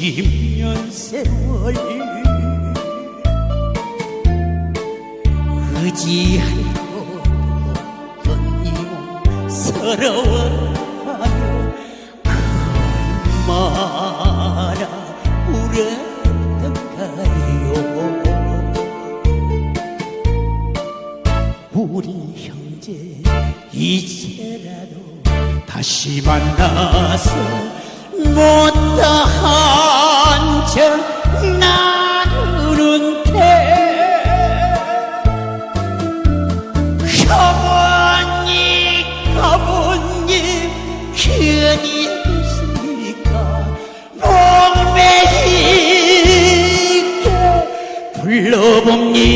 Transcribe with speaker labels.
Speaker 1: 10년 세월. 의지하고 끊임없 서러워하며 얼마나 울었던가요? 우리 형제 이제라도 다시 만나서 못다한 척 나누는데 어머니 아버님 괜히 있으니까 목매이게 불러봅니